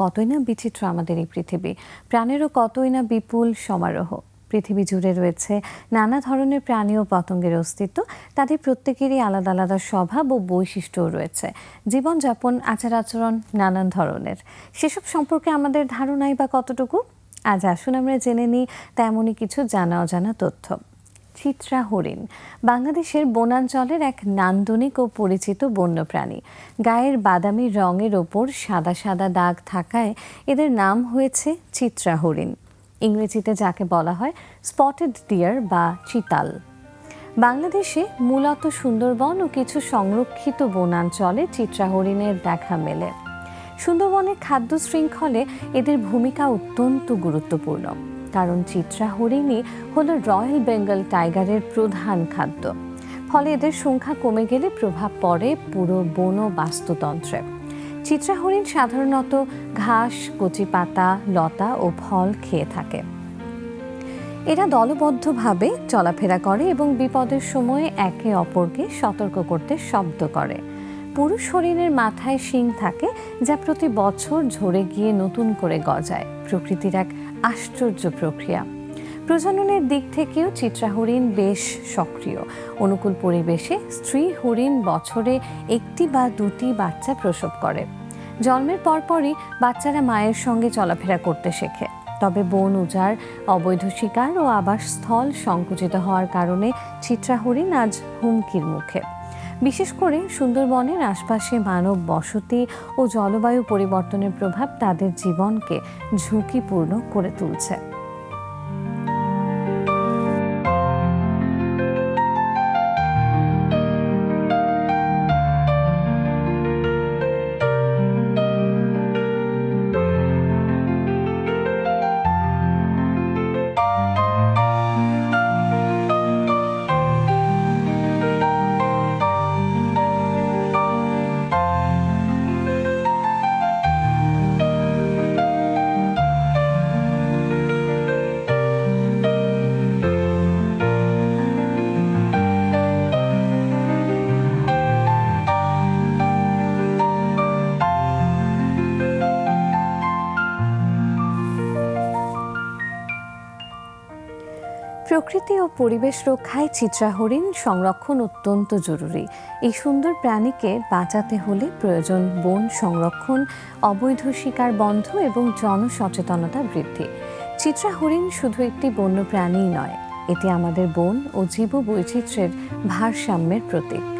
কতই না বিচিত্র আমাদের এই পৃথিবী। প্রাণেরও কতই না বিপুল সমারোহ। পৃথিবী জুড়ে রয়েছে নানা ধরনের প্রাণী ও পতঙ্গের অস্তিত্ব। তাদের প্রত্যেকেরই আলাদা আলাদা স্বভাব ও বৈশিষ্ট্যও রয়েছে। জীবনযাপন আচার আচরণ নানান ধরনের। সেসব সম্পর্কে আমাদের ধারণাই বা কতটুকু? আজ আসুন আমরা জেনে নিই তেমনই কিছু জানা অজানা তথ্য। চিত্রা হরিণ, বাংলাদেশের বনাঞ্চলের এক নান্দনিক ও পরিচিত বন্যপ্রাণী। গায়ের বাদামি রঙের ওপর সাদা সাদা দাগ থাকায় এদের নাম হয়েছে চিত্রা হরিণ। ইংরেজিতে যাকে বলা হয় স্পটেড ডিয়ার বা চিতাল। বাংলাদেশে মূলত সুন্দরবন ও কিছু সংরক্ষিত বনাঞ্চলে চিত্রা হরিণের দেখা মেলে। সুন্দরবনের খাদ্য শৃঙ্খলে এদের ভূমিকা অত্যন্ত গুরুত্বপূর্ণ। কারণ চিত্রা হরিণই হলো রয়্যাল বেঙ্গল টাইগারের প্রধান খাদ্য। ফলে এদের সংখ্যা কমে গেলে প্রভাব পড়ে পুরো বন বাস্তুতন্ত্রে। চিত্রা হরিণ সাধারণত ঘাস, কচি পাতা, লতা ও ফল খেয়ে থাকে। এরা দলবদ্ধভাবে চলাফেরা করে এবং বিপদের সময়ে একে অপরকে সতর্ক করতে শব্দ করে। পুরুষ হরিণের মাথায় শিং থাকে যা প্রতি বছর ঝরে গিয়ে নতুন করে গজায়। প্রকৃতির এক আশ্চর্য প্রক্রিয়া। প্রজননের দিক থেকেও চিত্রা হরিণ বেশ সক্রিয়। অনুকূল পরিবেশে স্ত্রী হরিণ বছরে একটি বা দুটি বাচ্চা প্রসব করে। জন্মের পরপরই বাচ্চারা মায়ের সঙ্গে চলাফেরা করতে শেখে। তবে বন উজাড়, অবৈধ শিকার ও আবাসস্থল সংকুচিত হওয়ার কারণে চিত্রা হরিণ আজ হুমকির মুখে। বিশেষ করে সুন্দরবনের আশপাশে মানব বসতি ও জলবায়ু পরিবর্তনের প্রভাব তাদের জীবনকে ঝুঁকিপূর্ণ করে তুলছে। প্রকৃতি ও পরিবেশ রক্ষায় চিত্রা হরিণ সংরক্ষণ অত্যন্ত জরুরি। এই সুন্দর প্রাণীকে বাঁচাতে হলে প্রয়োজন বন সংরক্ষণ, অবৈধ শিকার বন্ধ এবং জনসচেতনতা বৃদ্ধি। চিত্রা হরিণ শুধু একটি বন্য প্রাণী নয়, এটি আমাদের বন ও জীব বৈচিত্র্যের ভারসাম্যের প্রতীক।